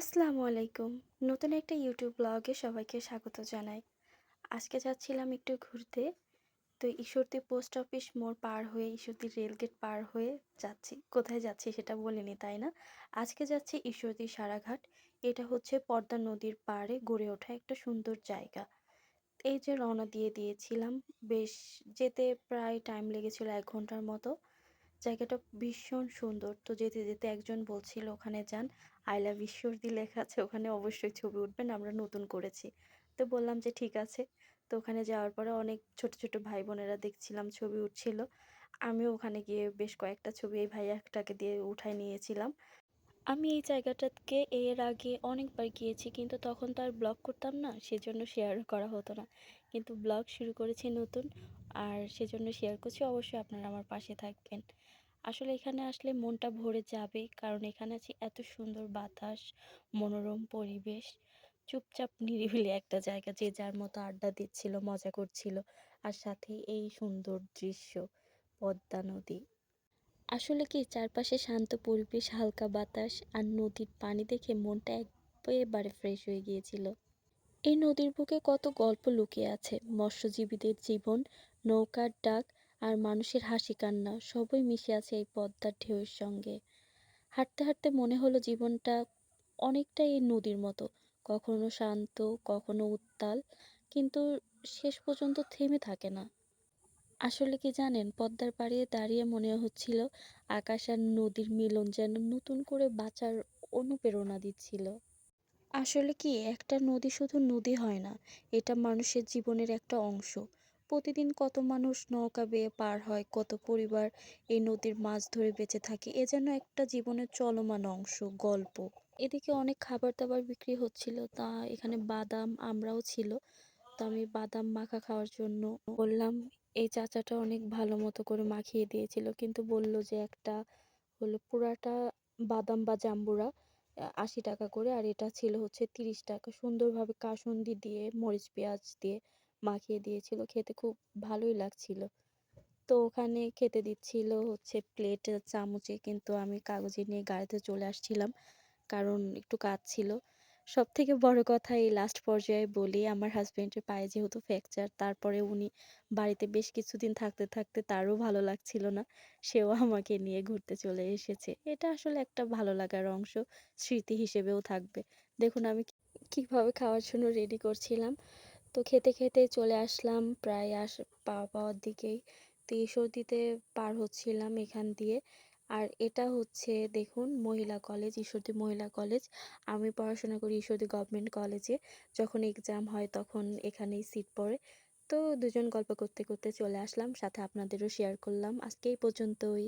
আসসালামু আলাইকুম। নতুন একটা ইউটিউব ব্লগে সবাইকে স্বাগত জানাই। আজকে যাচ্ছিলাম একটু ঘুরতে। তো ঈশ্বরদী পোস্ট অফিস মোড় পার হয়ে, ঈশ্বরদী রেলগেট পার হয়ে যাচ্ছি। কোথায় যাচ্ছি সেটা বলিনি, তাই না? আজকে যাচ্ছি ঈশ্বরদী সারাঘাট। এটা হচ্ছে পদ্মা নদীর পাড়ে গড়ে ওঠা একটা সুন্দর জায়গা। এই যে রওনা দিয়ে দিয়েছিলাম, বেশ যেতে প্রায় টাইম লেগেছিল এক ঘণ্টার মতো। জায়গাটা ভীষণ সুন্দর। তো যেতে যেতে একজন বলছিল, ওখানে যান আই লাভ ঈশ্বরদী লেখা আছে, ওখানে অবশ্যই ছবি উঠবেন, আমরা নতুন করেছি। তো বললাম যে, ঠিক আছে। তো ওখানে যাওয়ার পরে অনেক ছোট ছোট ভাই বোনেরা দেখছিলাম ছবি উঠছিল। আমিও ওখানে গিয়ে বেশ কয়েকটা ছবি এই ভাইয়াটাকে দিয়ে উঠাই নিয়েছিলাম। আমি এই জায়গাটাকে এর আগে অনেকবার গিয়েছি, কিন্তু তখন তো আর ব্লগ করতাম না, সেজন্য শেয়ার করা হতো না। কিন্তু ব্লগ শুরু করেছি নতুন, আর সেজন্য শেয়ার করছি, অবশ্যই আপনারা আমার পাশে থাকবেন। আসলে এখানে আসলে মনটা ভরে যাবে, কারণ এখানে আছে এত সুন্দর বাতাস, মনোরম পরিবেশ, চুপচাপ নিরিবিলি একটা জায়গা যে যার মতো আড্ডা দিচ্ছিল, মজা করছিল, আর সাথে এই সুন্দর দৃশ্য, পদ্মা নদী। আসলে কি চারপাশে শান্ত পরিবেশ, হালকা বাতাস আর নদীর পানি দেখে মনটা একেবারে ফ্রেশ হয়ে গিয়েছিল। এই নদীর বুকে কত গল্প লুকিয়ে আছে। মৎস্যজীবীদের জীবন, নৌকার ডাক আর মানুষের হাসি কান্না সবই মিশে আছে এই পদ্মার ঢেউয়ের সঙ্গে। হাঁটতে হাঁটতে মনে হলো জীবনটা অনেকটাই এই নদীর মতো। কখনো শান্ত, কখনো উত্তাল, কিন্তু শেষ পর্যন্ত থেমে থাকে না। আসলে কি জানেন? পদ্মার পাড়ে দাঁড়িয়ে মনে হচ্ছিল আকাশ আর নদীর মিলন যেন নতুন করে বাঁচার অনুপ্রেরণা দিচ্ছিল। আসলে কি, একটা নদী শুধু নদী হয় না, এটা মানুষের জীবনের একটা অংশ। প্রতিদিন কত মানুষ নৌকা বেয়ে পার হয়, কত পরিবার এই নদীর মাছ ধরে বেঁচে থাকে, এ যেন একটা জীবনের চলমান অংশ, গল্প। এদিকে অনেক খাবার দাবার বিক্রি হচ্ছিল, তা এখানে বাদাম আমরাও ছিল। তো আমি বাদাম মাখা খাওয়ার জন্য বললাম এই চাচাটা অনেক ভালো মতো করে মাখিয়ে দিয়েছিল। কিন্তু বলল যে একটা হলো পুরাটা বাদাম বা জাম্বুরা আশি টাকা করে আর এটা ছিল হচ্ছে তিরিশ টাকা। সুন্দরভাবে কাসুন্দি দিয়ে, মরিচ, পেঁয়াজ দিয়ে মাখিয়ে দিয়েছিল। খেতে খুব ভালোই লাগছিল। তো ওখানে খেতে দিচ্ছিল হচ্ছে প্লেট চামচে, কিন্তু আমি কাগজে নিয়ে গাড়িতে চলে আসছিলাম, কারণ একটু কাজ ছিল। সব থেকে বড় কথা এই লাস্ট পর্যায়ে বলি, আমার হাজবেন্ডের পায়ে যেহেতু ফ্র্যাকচার তারপরে উনি বাড়িতে বেশ কিছুদিন থাকতে থাকতে তারও ভালো লাগছিল না। সেও আমাকে নিয়ে ঘুরতে চলে এসেছে। এটা আসলে একটা ভালো লাগার অংশ, স্মৃতি হিসেবেও থাকবে। দেখুন, আমি কীভাবে খাওয়ার জন্য রেডি করছিলাম। তো খেতে খেতে চলে আসলাম, প্রায় আস পাওয়া পাওয়ার দিকেই। তো ঈশ্বরদীতে পার হচ্ছিলাম এখান দিয়ে। আর এটা হচ্ছে দেখুন মহিলা কলেজ ঈশ্বরদী মহিলা কলেজ আমি পড়াশোনা করি ঈশ্বরদী গভর্নমেন্ট কলেজে যখন এক্সাম হয় তখন এখানেই সিট পড়ে। তো দুজন গল্প করতে করতে চলে আসলাম। সাথে আপনাদেরও শেয়ার করলাম। আজকে এই পর্যন্তই।